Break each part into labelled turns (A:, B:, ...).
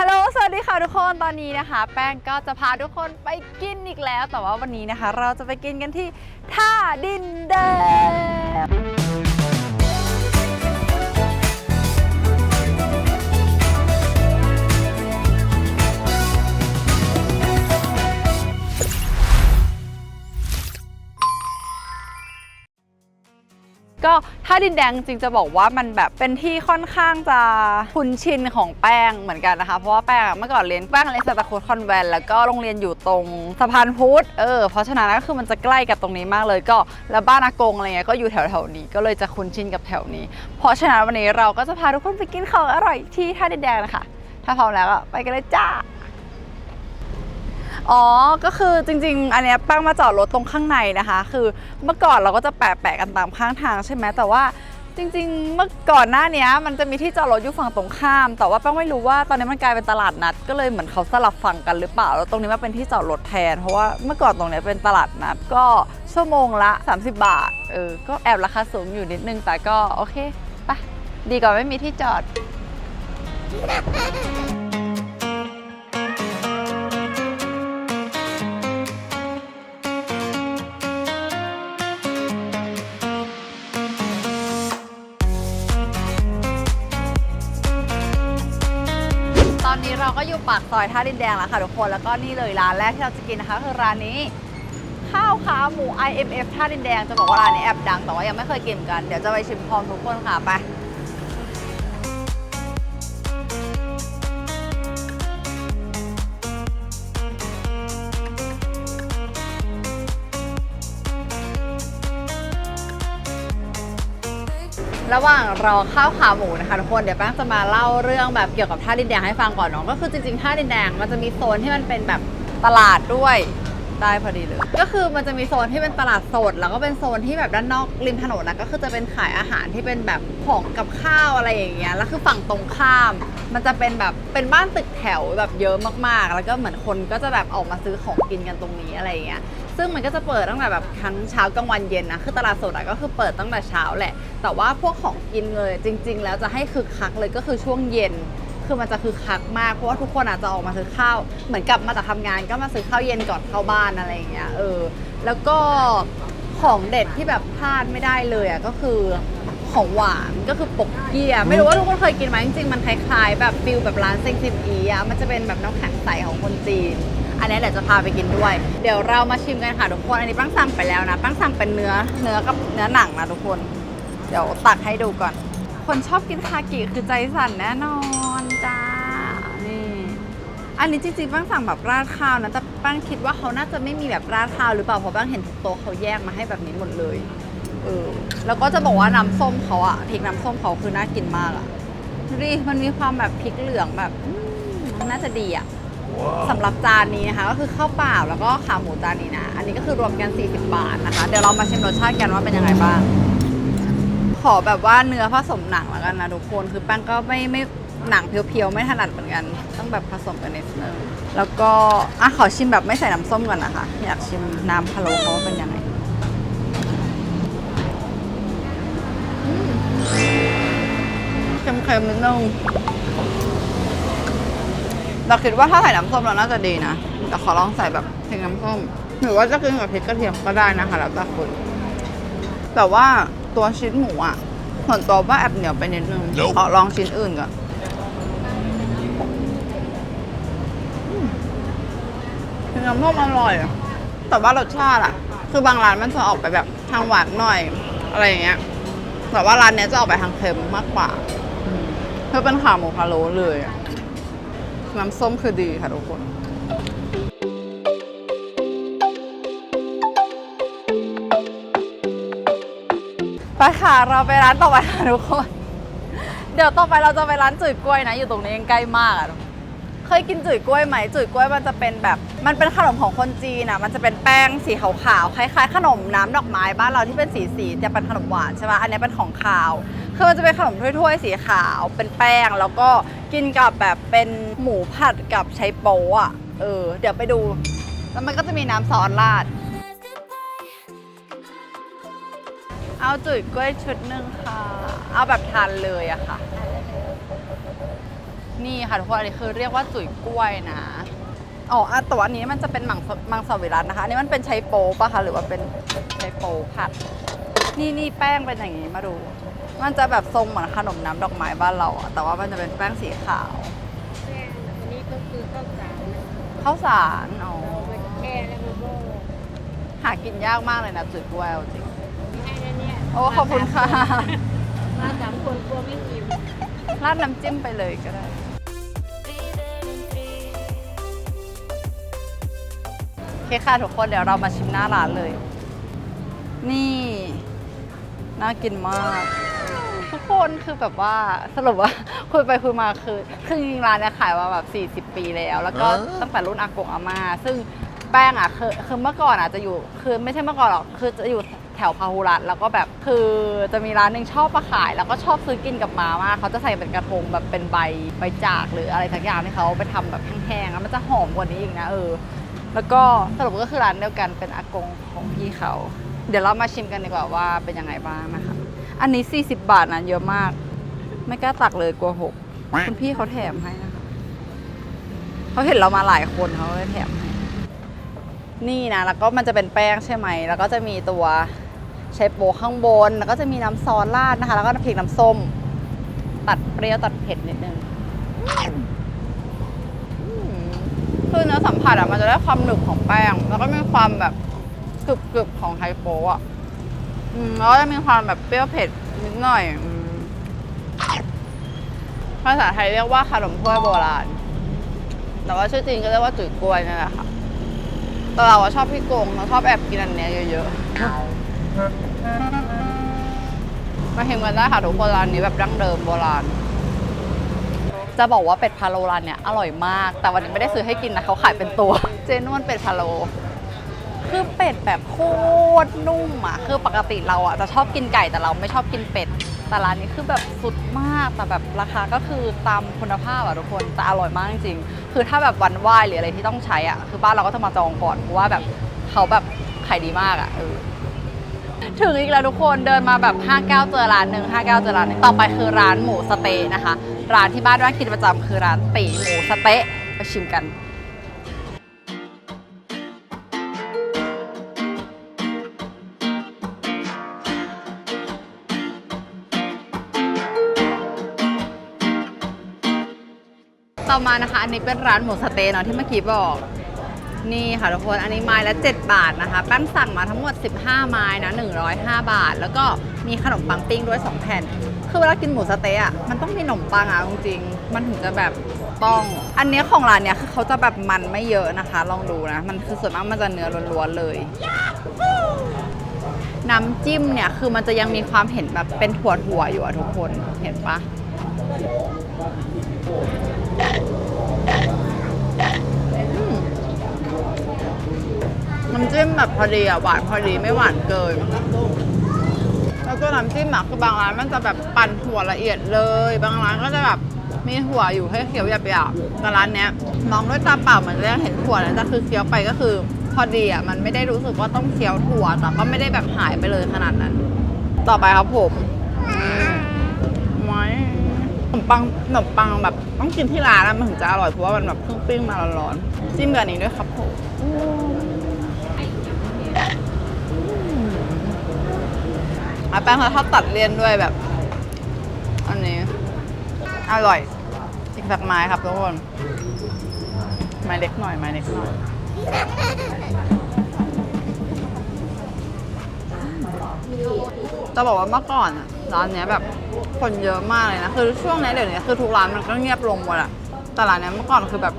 A: ฮัลโหล สวัสดีค่ะทุกคน ตอนนี้นะคะ แป้งก็จะพาทุกคนไปกินอีกแล้ว แต่ว่าวันนี้นะคะ เราจะไปกินกันที่ท่าดินแดง ก็ท่าดินแดงจริงจะบอกว่ามันแบบเป็นที่ค่อนข้างจะคุ้นชินของแป้งเหมือนกันนะคะ เพราะว่าแป้งเมื่อก่อนเรียนแป้งเรียนสตาร์โคดคอนแวนต์แล้วก็โรงเรียนอยู่ตรงสะพานพุทธเออเพราะฉะนั้นก็คือมันจะใกล้กับตรงนี้มากเลยก็แล้วบ้านอากงอะไรเงี้ยก็อยู่แถวๆนี้ก็เลยจะคุ้นชินกับแถวนี้ เพราะฉะนั้นวันนี้เราก็จะพาทุกคนไปกินของอร่อยที่ท่าดินแดงนะคะถ้าพร้อมแล้วก็ไปกันเลยจ้า อ๋อ ก็คือจริงๆ อันเนี้ยแป้งมาจอดรถตรงข้างในนะคะ คือเมื่อก่อนเราก็จะแปะๆกันตามข้างทางใช่ไหมแต่ว่าจริงๆ เมื่อก่อนหน้าเนี้ยมันจะมีที่จอดรถอยู่ฝั่งตรงข้าม แต่ว่าแป้งไม่รู้ว่าตอนนี้มันกลายเป็นตลาดนัด ก็เลยเหมือนเขาสลับฝั่งกันหรือเปล่า แล้วตรงนี้มาเป็นที่จอดรถแทน เพราะว่าเมื่อก่อนตรงเนี้ยเป็นตลาดนัด ก็ชั่วโมงละ 30 บาท เออ ก็แอบราคาสูงอยู่นิดนึง แต่ก็โอเคไปดีกว่าไม่มีที่จอด เราก็อยู่ปากซอยท่าดินแดงแล้วค่ะทุกคน แล้วก็นี่เลยร้านแรกที่เราจะกินนะคะคือร้านนี้ข้าวขาหมู IMF ท่าดินแดงจะบอกว่าร้านนี้แอบดังแต่ว่ายังไม่เคยกินกัน เดี๋ยวจะไปชิมพร้อมทุกคนค่ะไป ระหว่างรอข้าวขาหมูนะคะทุกคนเดี๋ยวแป้งจะมาเล่าเรื่องแบบเกี่ยวกับท่าดินแดงให้ฟังก่อนเนาะก็คือจริงๆท่าดินแดงมันจะมีโซนที่มันเป็นแบบตลาดด้วยได้พอดีเลย ก็คือมันจะมีโซนที่เป็นตลาดสด แล้วก็เป็นโซนที่แบบด้านนอกริมถนนนะก็คือจะเป็นขายอาหารที่เป็นแบบของกับข้าวอะไรอย่างเงี้ยแล้วคือฝั่งตรงข้าม มันจะเป็นแบบเป็นบ้านตึกแถวแบบเยอะมากๆ แล้วก็เหมือนคนก็จะแบบออกมาซื้อของกินกันตรงนี้อะไรอย่างเงี้ย ซึ่งมันก็จะเปิดตั้งแต่แบบทั้งเช้ากลางวันเย็นนะคือตลาดสดอะก็คือเปิดตั้งแต่เช้าแหละ แต่ว่าพวกของกินเลยจริง ๆ แล้วจะให้คึกคักเลยก็คือช่วงเย็น คือมันจะคึกคักมากเพราะว่าทุกคนอาจจะออกมาซื้อข้าว เหมือนกลับมาจากทำงานก็มาซื้อข้าวเย็นก่อนเข้าบ้านอะไรอย่างเงี้ยเออแล้วก็ของเด็ดที่แบบพลาดไม่ได้เลยอะก็คือของหวานก็คือปกเกียไม่รู้ว่าทุกคนเคยกินไหมจริงๆมันคล้ายๆ แบบฟิลแบบร้านเซ็งซิมอีอะมันจะเป็นแบบน้ำแข็งใสของคนจีน อันนี้เดี๋ยวจะพาไปกินด้วย เดี๋ยวเรามาชิมกันค่ะทุกคน อันนี้ปั้งสั่งไปแล้วนะ ปั้งสั่งเป็นเนื้อ เนื้อกับเนื้อหนังนะทุกคน เดี๋ยวตักให้ดูก่อน คนชอบกินคากิคือใจสั่นแน่นอนจ้า นี่ อันนี้จริงๆปั้งสั่งแบบราดข้าวนะ แต่ปั้งคิดว่าเขาน่าจะไม่มีแบบราดข้าวหรือเปล่า เพราะปั้งเห็นทุกโต๊ะเขาแยกมาให้แบบนี้หมดเลย เออ แล้วก็จะบอกว่าน้ำส้มเขาอะพริกน้ำส้มเขาคือน่ากินมากอะดูดิมันมีความแบบพริกเหลืองแบบน่าจะดีอะ สำหรับจานนี้นะคะก็คือข้าวเปล่าแล้วก็ขาหมูจานนี้นะ อันนี้ก็คือรวมกัน 40 บาทนะคะ เดี๋ยวเรามาชิมรสชาติกันว่าเป็นยังไงบ้าง ขอแบบว่าเนื้อผสมหนังแล้วกันนะทุกคน คือแป้งก็ไม่ไม่หนังเพียวๆ ไม่ถนัดเหมือนกัน ต้องแบบผสมกันนิดนึง แล้วก็อะขอชิมแบบไม่ใส่น้ำส้มก่อนนะคะ อยากชิมน้ำพะโล้เขาว่าเป็นยังไงอืมเค็มๆนิดนึง เราคิดว่าถ้าใส่น้ำส้มเราน่าจะดีนะแต่ขอลองใส่แบบพริกน้ำส้มหรือว่าจะกินกับพริกกระเทียมก็ได้นะคะแล้วแต่คนแต่ว่าตัวชิ้นหมูอะส่วนตัวว่าแอบเหนียวไปนิดนึง
B: Nope
A: ขอลองชิ้นอื่นก่อนอืมพริกน้ำส้มอร่อยอะแต่ว่ารสชาติอะ คือบางร้านมันจะออกไปแบบทางหวานหน่อย อะไรอย่างเงี้ย แต่ว่าร้านเนี้ยจะออกไปทางเค็มมากกว่าอืมเพื่อเป็นขาหมูพะโล้เลยอะ น้ำส้มคือดีค่ะทุกคนไปค่ะเราไปร้านต่อไปค่ะทุกคน เดี๋ยวต่อไปเราจะไปร้านจืดกล้วยนะ อยู่ตรงนี้ยังใกล้มากอะ เคยกินจุ๋ยกล้วยไหมจุ๋ยกล้วยมันจะเป็นแบบ มันเป็นขนมของคนจีนอะมันจะเป็นแป้งสีขาวๆคล้ายๆ ขนมน้ำดอกไม้บ้านเราที่เป็นสีสีจะเป็นขนมหวานใช่ปะอันนี้เป็นของขาวคือมันจะเป็นขนมถ้วยๆสีขาว เป็นแป้งแล้วก็กินกับแบบเป็นหมูผัดกับไชโป๊ะอะเออ เดี๋ยวไปดู แล้วมันก็จะมีน้ำซอสราด เอาจุ๋ยกล้วยชุดหนึ่งค่ะ เอาแบบทานเลยอะค่ะ นี่ค่ะทุกคนอันนี้คือเรียกว่าจุ๋ยกล้วยนะอ๋ออะแตัวอันนี้มันจะเป็นมังสมังสวิรัตนะคะอันนี้มันเป็นไชโป๊ปะคะหรือว่าเป็นไชโป๊ผัด นี่นี่แป้งเป็นอย่างนี้มาดู มันจะแบบทรงเหมือนขนมน้ำดอกไม้บ้านเราอะแต่ว่ามันจะเป็นแป้งสีขาว
B: แป้งอันนี้ก็คือข้าวสารนะ
A: ข้าวสารอ๋อ
B: เราไปแช่แล้วมันก็
A: หากินยากมากเลยนะจุ๋ยกล้วยเอาจริง
B: ให้แล้วเนี่ย
A: โอ้ขอบคุณค่ะ
B: มาสามคนกลัวไม่อิ่ม
A: ราดน้ำจิ้มไปเลยก็ได้ เคค่ะทุกคนเดี๋ยวเรามาชิมหน้าร้านเลย นี่ น่ากินมาก ทุกคนคือแบบว่าสรุปว่า คุยไปคุยมาคือคือจริงๆร้านเนี่ยขายมาแบบ 40 ปีแล้ว แล้วก็ตั้งแต่รุ่นอากงอาม่าซึ่งแป้งอะคือคือเมื่อก่อนอะจะอยู่คือไม่ใช่เมื่อก่อนหรอกคือจะอยู่แถวพาหุรัตน์แล้วก็แบบคือจะมีร้านหนึ่งชอบมาขาย แล้วก็ชอบซื้อกินกับมามากเขาจะใส่เป็นกระทงแบบเป็นใบใบจากหรืออะไรสักอย่างที่เขาไปทำแบบแห้งๆแล้วมันจะหอมกว่านี้อีกนะเออ แล้วก็สรุปก็คือร้านเดียวกันเป็นอากงของพี่เขา เดี๋ยวเรามาชิมกันดีกว่าว่าเป็นยังไงบ้างนะคะ อันนี้ 40 บาทนะเยอะมาก ไม่กล้าตักเลยกลัวหกคุณพี่เขาแถมให้นะคะเขาเห็นเรามาหลายคนเขาเลยแถมให้นี่นะแล้วก็มันจะเป็นแป้งใช่ไหม แล้วก็จะมีตัวเชฟโบข้างบน แล้วก็จะมีน้ำซอสราดนะคะ แล้วก็น้ำพริกน้ำส้ม ตัดเปรี้ยวตัดเผ็ดนิดนึง คือเนื้อสัมผัสอะมันจะได้ความหนึบของแป้ง แล้วก็มีความแบบกรึบๆของไทโปะอะอืมแล้วก็จะมีความแบบเปรี้ยวเผ็ดนิดหน่อยอืมภาษาไทยเรียกว่าขนมถ้วยโบราณ แต่ว่าชื่อจริงก็เรียกว่าจุ๋ยกล้วยนั่นแหละค่ะ แต่เราอะชอบพี่โกงเราชอบแอบกินอันเนี้ยเยอะๆ มาชิมกันได้ค่ะทุกคนร้านนี้แบบดั้งเดิมโบราณ จะบอกว่าเป็ดพะโลร้านเนี้ยอร่อยมาก แต่วันนี้ไม่ได้ซื้อให้กินนะเขาขายเป็นตัว เจนวนเป็ดพะโล คือเป็ดแบบโคตรนุ่มอะคือปกติเราอะจะชอบกินไก่แต่เราไม่ชอบกินเป็ด แต่ร้านนี้คือแบบสุดมากแต่แบบราคาก็คือตามคุณภาพอะทุกคนแต่อร่อยมากจริงๆคือถ้าแบบวันไหวหรืออะไรที่ต้องใช้อะคือบ้านเราก็จะมาจองก่อนเพราะว่าแบบเขาแบบขายดีมากอะเออถึงอีกแล้วทุกคนเดินมาแบบ5แก้วเจอร้านหนึ่ง5แก้วเจอร้านหนึงต่อไปคือร้านหมูสเต๊ะนะคะ ร้านที่บ้านว่ากินประจำคือร้านตีหมูสะเต๊ะไปชิมกันต่อมานะคะ อันนี้เป็นร้านหมูสะเต๊ะเนาะที่เมื่อกี้บอก นี่ค่ะทุกคน อันนี้ไม้ละ 7 บาทนะคะแป้งสั่งมาทั้งหมด 15 ไม้นะ 105 บาท แล้วก็มีขนมปังปิ้งด้วย 2 แผ่น คือเวลากินหมูสะเต๊ะอะมันต้องมีขนมปังอะจริงๆมันถึงจะแบบต้อง อันเนี้ยของร้านเนี้ยคือเขาจะแบบมันไม่เยอะนะคะ ลองดูนะ มันคือส่วนมากมันจะเนื้อล้วนๆเลย น้ำจิ้มเนี่ยคือมันจะยังมีความเห็นแบบเป็นถั่วๆอยู่อะทุกคนเห็นปะน้ำจิ้มแบบพอดีอะหวานพอดีไม่หวานเกิน แล้วก็น้ำจิ้มอะคือบางร้านมันจะแบบปั่นถั่วละเอียดเลย บางร้านก็จะแบบมีถั่วอยู่ให้เคี้ยวหยาบๆแต่ร้านเนี้ยมองด้วยตาเปล่าเหมือนจะเห็นถั่วนะแต่คือเคี้ยวไปก็คือ พอดีอะมันไม่ได้รู้สึกว่าต้องเคี้ยวถั่วแต่ก็ไม่ได้แบบหายไปเลยขนาดนั้น ต่อไปครับผมไม้ขนมปังขนมปังแบบต้องกินที่ร้านแล้วมันถึงจะอร่อยเพราะว่ามันแบบเพิ่งปิ้งมาร้อนๆจิ้มกับอันนี้ด้วยครับผม แป้งเขาชอบตัดเลี่ยนด้วยแบบอันนี้ อร่อยอีกสักไม้ครับทุกคนไม้เล็กหน่อยไม้เล็กหน่อยจะบอกว่าเมื่อก่อนร้านเนี้ยแบบคนเยอะมากเลยนะ คือช่วงนี้เดี๋ยวนี้คือทุกร้านมันก็เงียบลงหมดอะแต่ร้านเนี้ยเมื่อก่อนคือแบบ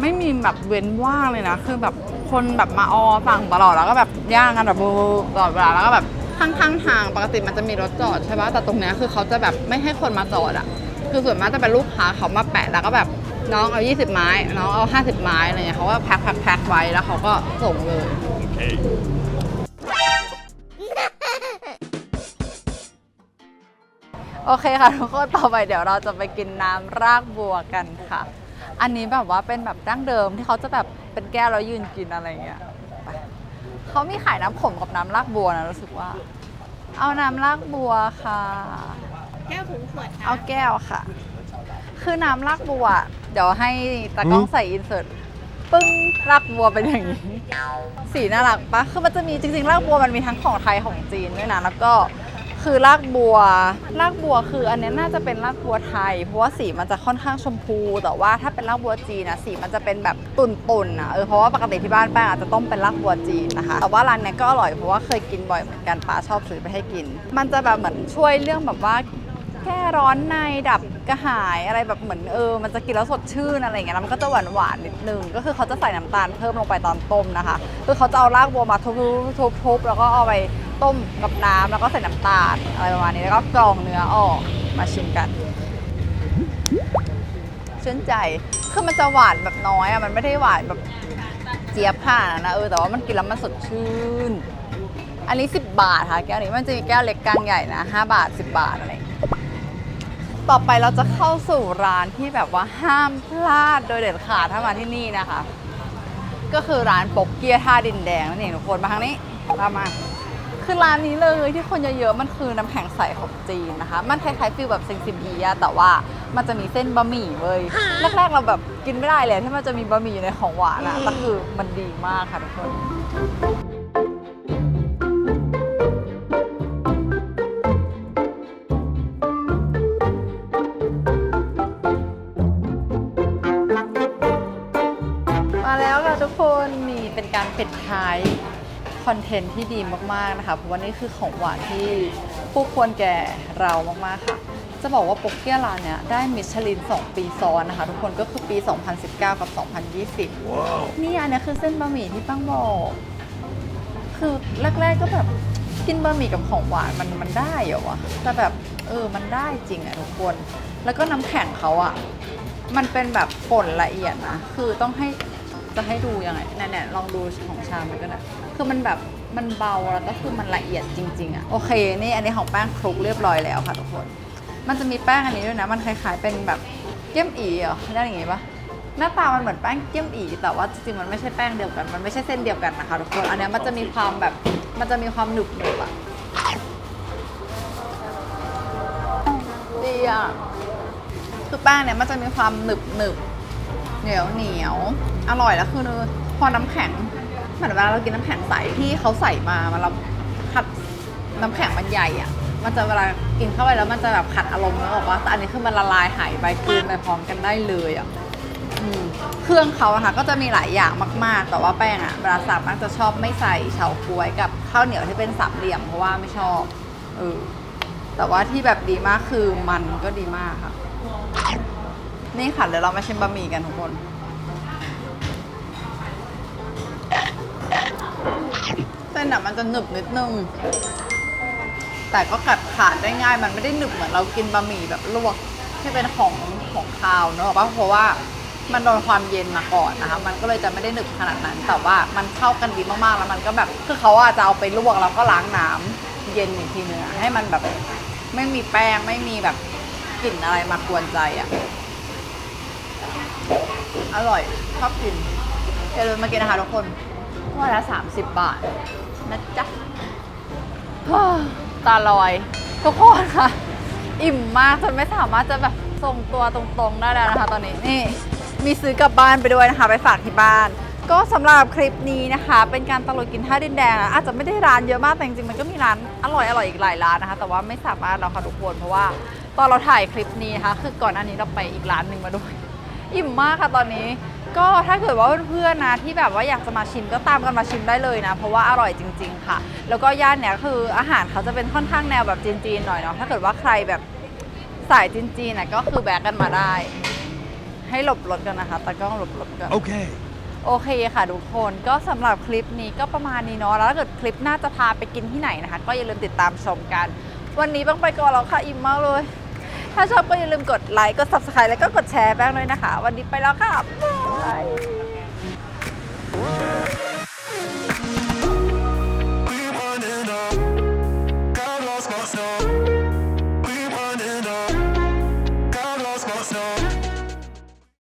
A: ไม่มีแบบเว้นว่างเลยนะ คือแบบคนแบบมาออฝั่งตลอดแล้วก็แบบย่างกันแบบบูตลอดเวลาแล้วก็แบบ ข้างๆทางปกติมันจะมีรถจอดใช่ปะแต่ตรงเนี้ยคือเขาจะแบบไม่ให้คนมาจอดอะคือส่วนมากจะเป็นลูกค้าเขามาแปะแล้วก็แบบน้องเอา 20 ไม้ น้องเอา 50 ไม้อะไรเงี้ยเขาก็แพ็คแพ็คแพ็คไว้แล้วเขาก็ส่งเลยโอเคค่ะทุกคนต่อไปเดี๋ยวเราจะไปกินน้ำรากบัวกันค่ะ อันนี้แบบว่าเป็นแบบดั้งเดิมที่เขาจะแบบเป็นแก้วแล้วยืนกินอะไรเงี้ย เขามีขายน้ำขมกับน้ำรากบัวนะรู้สึกว่า เอาน้ำรากบัวค่ะ
B: แก้วถุงขวดค่ะ
A: เอาแก้วค่ะ คือน้ำรากบัว เดี๋ยวให้ตากล้องใส่อินเสิร์ตปึ้งรากบัวเป็นอย่างนี้ สีน่ารักปะคือมันจะมีจริงๆรากบัวมันมีทั้งของไทยของจีนด้วยนะแล้วก็ คือรากบัว รากบัวคืออันนี้น่าจะเป็นรากบัวไทย เพราะว่าสีมันจะค่อนข้างชมพู แต่ว่าถ้าเป็นรากบัวจีนนะสีมันจะเป็นแบบตุ่นๆนะเออเพราะว่าปกติที่บ้านแป้งอาจจะต้มเป็นรากบัวจีนนะคะ แต่ว่าร้านนี้ก็อร่อยเพราะว่าเคยกินบ่อยเหมือนกันป้าชอบซื้อไปให้กิน มันจะแบบเหมือนช่วยเรื่องแบบว่าแก้ร้อนในดับกระหายอะไรแบบเหมือนเออ มันจะกินแล้วสดชื่นอะไรเงี้ยแล้วมันก็จะหวานหวานๆนิดนึง ก็คือเขาจะใส่น้ำตาลเพิ่มลงไปตอนต้มนะคะ คือเขาจะเอารากบัวมาทุบๆแล้วก็เอาไป ต้มกับน้ำแล้วก็ใส่น้ำตาลอะไรประมาณนี้แล้วก็กรองเนื้อออกมาชิมกันชื่นใจ คือมันจะหวานแบบน้อยอะมันไม่ได้หวานแบบเจี๊ยบค่ะนะเออแต่ว่ามันกินแล้วมันสดชื่น อันนี้ 10 บาทค่ะแก้วนี้มันจะมีแก้วเล็กกลางใหญ่นะ 5 บาท 10 บาทอะไรต่อไปเราจะเข้าสู่ร้านที่แบบว่าห้ามพลาดโดยเด็ดขาดถ้ามาที่นี่นะคะ ก็คือร้านปกเกียท่าดินแดงนั่นเองทุกคนมาทางนี้ตามมา คือร้านนี้เลยที่คนเยอะๆ มันคือน้ำแข็งใสของจีนนะคะ มันคล้ายๆฟิลแบบเซงซิมอีอะแต่ว่ามันจะมีเส้นบะหมี่เว้ย แรกๆเราแบบกินไม่ได้เลยที่มันจะมีบะหมี่อยู่ในของหวานอะแต่คือมันดีมากค่ะทุกคนมาแล้วค่ะทุกคนมีเป็นการปิดท้าย คอนเทนต์ที่ดีมากๆนะคะเพราะว่านี่คือของหวานที่ผู้ควรแก่เรามากๆค่ะ จะบอกว่าปกเกี้ยร้านเนี้ยได้มิชลิน 2 ปีซ้อนนะคะ ทุกคนก็คือปี 2019 กับ 2020นี่อันเนี้ยคือเส้นบะหมี่ที่ป้างบอกคือแรกๆก็แบบกินบะหมี่กับของหวานมันมันได้เหรอวะแต่แบบเออมันได้จริงอะทุกคน แล้วก็น้ำแข็งเขาอะมันเป็นแบบป่นละเอียดนะ คือต้องให้ จะให้ดูยังไงแน่ๆลองดูของชามมันก็ได้คือมันแบบมันเบาแล้วก็คือมันละเอียดจริง ๆอะโอเค นี่อันนี้ของแป้งคลุกเรียบร้อยแล้วค่ะทุกคน มันจะมีแป้งอันนี้ด้วยนะ มันคล้ายๆเป็นแบบเกี๊ยมอีเหรอได้อย่างงี้ปะหน้าตามันเหมือนแป้งเกี๊ยมอีแต่ว่าจริงๆมันไม่ใช่แป้งเดียวกัน มันไม่ใช่เส้นเดียวกันนะคะทุกคน อันนี้มันจะมีความแบบ มันจะมีความหนึบหนึบอะดีอะคือแป้งเนี่ยมันจะมีความหนึบหนึบ เหนียวเหนียว อร่อยแล้วคือพอน้ำแข็งเหมือนเวลาเรากินน้ำแข็งใสที่เขาใส่มามันเราคัดน้ำแข็งมันใหญ่อะมันจะเวลากินเข้าไปแล้วมันจะแบบขัดอารมณ์แล้วบอกว่าแต่อันนี้คือมันละลายหายไปกลืนไปพร้อมกันได้เลยอะเครื่องเขาอะค่ะก็จะมีหลายอย่างมาก ๆ แต่ว่าแป้งอะเวลาสับมักจะชอบไม่ใส่เฉาก๊วยกับข้าวเหนียวที่เป็นสามเหลี่ยมเพราะว่าไม่ชอบเออแต่ว่าที่แบบดีมากคือมันก็ดีมากค่ะ นี่ค่ะเดี๋ยวเรามาชิมบะหมี่กันทุกคน เส้นอะมันจะหนึบนิดนึง แต่ก็กัดขาดได้ง่ายมันไม่ได้หนึบเหมือนเรากินบะหมี่แบบลวกที่เป็นของของคาวเนอะป่ะเพราะว่ามันโดนความเย็นมาก่อนนะคะ มันก็เลยจะไม่ได้หนึบขนาดนั้น แต่ว่ามันเข้ากันดีมากๆ แล้วมันก็แบบ คือเขาอาจจะเอาไปลวกแล้วก็ล้างน้ำเย็นอีกทีเนื้อให้มันแบบ ไม่มีแป้งไม่มีแบบกลิ่นอะไรมากวนใจอะ อร่อยชอบกินอย่าลืมมากินนะคะทุกคนว่าละ 30 บาท นะจ๊ะตาลอย ทุกคนค่ะ อิ่มมากจนไม่สามารถจะแบบทรงตัวตรงๆได้แล้วนะคะ ตอนนี้นี่มีซื้อกลับบ้านไปด้วยนะคะ ไปฝากที่บ้าน ก็สำหรับคลิปนี้นะคะ เป็นการตะลุยกินท่าดินแดงนะอาจจะไม่ได้ร้านเยอะมากแต่จริงๆมันก็มีร้านอร่อยอร่อยอีกหลายร้านนะคะ แต่ว่าไม่สามารถเราค่ะทุกคนเพราะว่าตอนเราถ่ายคลิปนี้นะคะคือก่อนหน้านี้เราไปอีกร้านหนึ่งมาด้วย อิ่มมากค่ะตอนนี้ ก็ถ้าเกิดว่าเพื่อนๆนะที่แบบว่าอยากจะมาชิมก็ตามกันมาชิมได้เลยนะ เพราะว่าอร่อยจริง ๆ ค่ะ แล้วก็ย่านเนี้ยคืออาหารเขาจะเป็นค่อนข้างแนวแบบจีนๆหน่อยเนาะถ้าเกิดว่าใครแบบสายจีนๆน่ะก็คือแบกกันมาได้ ให้หลบรถกันนะคะตากล้องหลบรถกัน
C: Okay.
A: โอเคค่ะทุกคนก็สำหรับคลิปนี้ก็ประมาณนี้เนาะแล้วถ้าเกิดคลิปหน้าจะพาไปกินที่ไหนนะคะ ก็อย่าลืมติดตามชมกัน วันนี้ต้องไปก่อนแล้วค่ะอิ่มมากเลย ถ้าชอบก็อย่าลืมกดไลค์ กด subscribe แล้วก็กดแชร์แป้งด้วยนะคะ วันนี้ไปแล้วค่ะ บ๊ายบาย